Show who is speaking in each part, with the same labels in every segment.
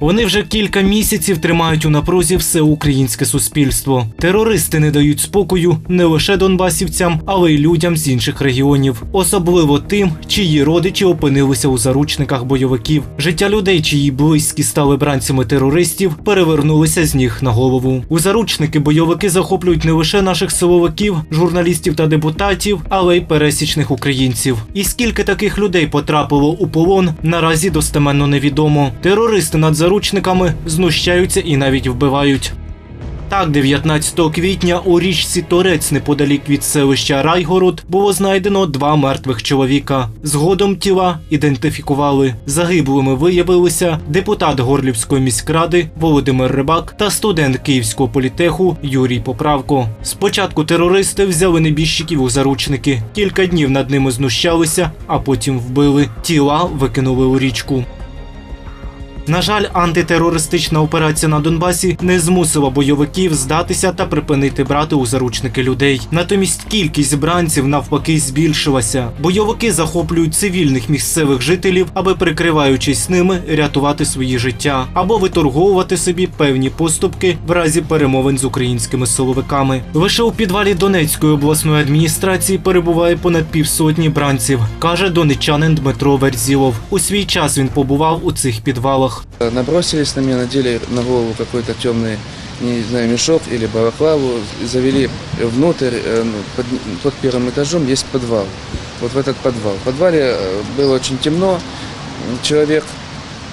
Speaker 1: Вони вже кілька місяців тримають у напрузі все українське суспільство. Терористи не дають спокою не лише донбасівцям, але й людям з інших регіонів, особливо тим, чиї родичі опинилися у заручниках бойовиків. Життя людей, чиї близькі стали бранцями терористів, перевернулися з ніг на голову. У заручники бойовики захоплюють не лише наших силовиків, журналістів та депутатів, але й пересічних українців. І скільки таких людей потрапило у полон, наразі достеменно невідомо. Терористи над заручниками знущаються і навіть вбивають. Так, 19 квітня у річці Торець, неподалік від селища Райгород, було знайдено два мертвих чоловіка. Згодом тіла ідентифікували. Загиблими виявилися депутат Горлівської міськради Володимир Рибак та студент Київського політеху Юрій Поправко. Спочатку терористи взяли небіжчиків у заручники. Кілька днів над ними знущалися, а потім вбили. Тіла викинули у річку. На жаль, антитерористична операція на Донбасі не змусила бойовиків здатися та припинити брати у заручники людей. Натомість кількість бранців навпаки збільшилася. Бойовики захоплюють цивільних місцевих жителів, аби прикриваючись ними, рятувати свої життя або виторговувати собі певні поступки в разі перемовин з українськими силовиками. Лише у підвалі Донецької обласної адміністрації перебуває понад півсотні бранців, каже донечанин Дмитро Верзілов. У свій час він побував у цих підвалах.
Speaker 2: Набросились на меня, надели на голову какой-то темный, не знаю, мешок или балаклаву, завели внутрь, э, ну, под, под первым этажом есть подвал. Вот в этот подвал. В подвале э, было очень темно, человек,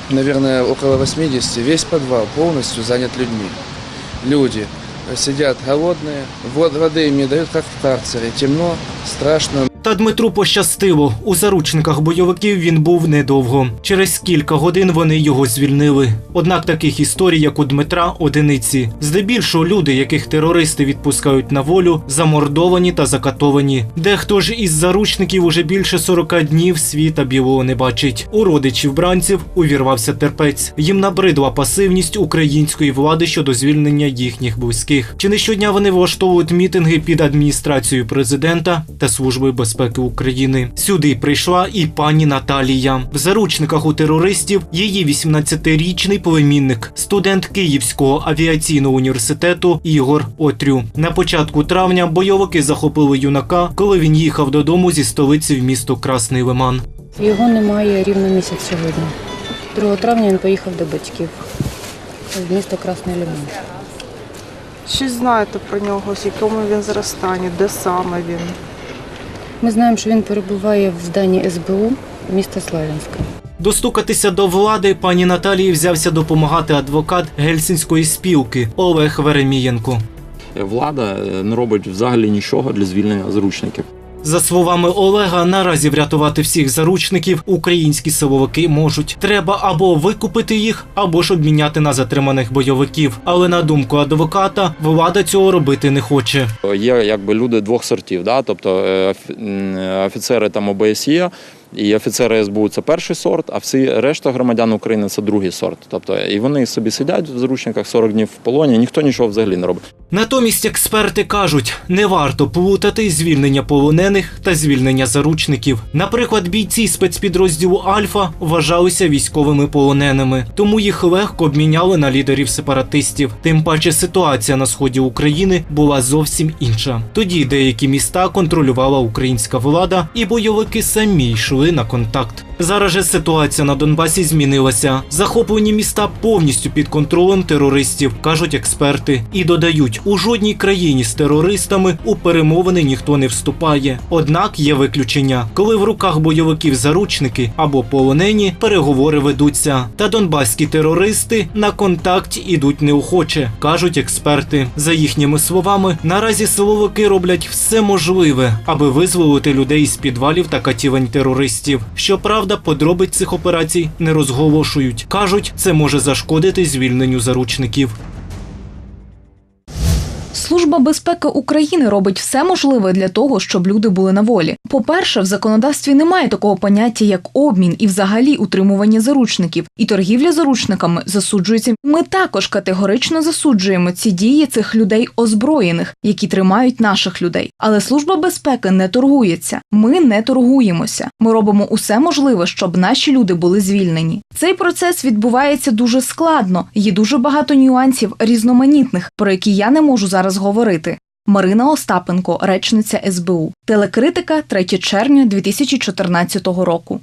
Speaker 2: наверное, около 80, весь подвал полностью занят людьми. Люди сидят голодные, вод- воды им не дают, как в карцере, темно, страшно.
Speaker 1: Та Дмитру пощастило. У заручниках бойовиків він був недовго. Через кілька годин вони його звільнили. Однак таких історій, як у Дмитра, одиниці. Здебільшого люди, яких терористи відпускають на волю, замордовані та закатовані. Дехто ж із заручників уже більше 40 днів світа білого не бачить. У родичів бранців увірвався терпець. Їм набридла пасивність української влади щодо звільнення їхніх близьких. Чи не щодня вони влаштовують мітинги під адміністрацією президента та служби безпеки України? Сюди прийшла і пані Наталія. В заручниках у терористів її 18-річний племінник, студент Київського авіаційного університету Ігор Отрю. На початку травня бойовики захопили юнака, коли він їхав додому зі столиці в місто Красний Лиман.
Speaker 3: Його немає рівно місяць сьогодні. 2 травня він поїхав до батьків в місто Красний Лиман.
Speaker 4: Щось знаєте про нього, з якому він зараз де саме він.
Speaker 3: Ми знаємо, що він перебуває в зданні СБУ міста Славянська.
Speaker 1: Достукатися до влади пані Наталії взявся допомагати адвокат гельсінської спілки Олег Веремієнко.
Speaker 5: Влада е, не робить взагалі нічого для звільнення заручників.
Speaker 1: За словами Олега, наразі врятувати всіх заручників українські силовики можуть. Треба або викупити їх, або ж обміняти на затриманих бойовиків. Але на думку адвоката, влада цього робити не хоче.
Speaker 5: Є якби люди двох сортів, да? тобто е, офіцери там ОБСЄ і офіцери СБУ це перший сорт, а всі решта громадян України це другий сорт. Тобто і вони собі сидять в заручниках 40 днів в полоні, ніхто нічого взагалі не робить.
Speaker 1: Натомість експерти кажуть, не варто плутати звільнення полонених та звільнення заручників. Наприклад, бійці спецпідрозділу Альфа вважалися військовими полоненими, тому їх легко обміняли на лідерів сепаратистів. Тим паче ситуація на сході України була зовсім інша. Тоді деякі міста контролювала українська влада, і бойовики самі йшли на контакт. Зараз же ситуація на Донбасі змінилася. Захоплені міста повністю під контролем терористів, кажуть експерти, і додають, у жодній країні з терористами у перемовини ніхто не вступає. Однак є виключення, коли в руках бойовиків заручники або полонені переговори ведуться. Та донбаські терористи на контакт ідуть неохоче, кажуть експерти. За їхніми словами, наразі силовики роблять все можливе, аби визволити людей з підвалів та катівень терористів. Щоправда, подробиць цих операцій не розголошують. кажуть, це може зашкодити звільненню заручників.
Speaker 6: Служба безпеки України робить все можливе для того, щоб люди були на волі. По-перше, в законодавстві немає такого поняття, як обмін і взагалі утримування заручників, і торгівля заручниками засуджується. Ми також категорично засуджуємо ці дії цих людей озброєних, які тримають наших людей. Але служба безпеки не торгується. Ми не торгуємося. Ми робимо усе можливе, щоб наші люди були звільнені. Цей процес відбувається дуже складно. Є дуже багато нюансів різноманітних, про які я не можу зараз говорити. Марина Остапенко, речниця СБУ. Телекритика 3 червня 2014 року.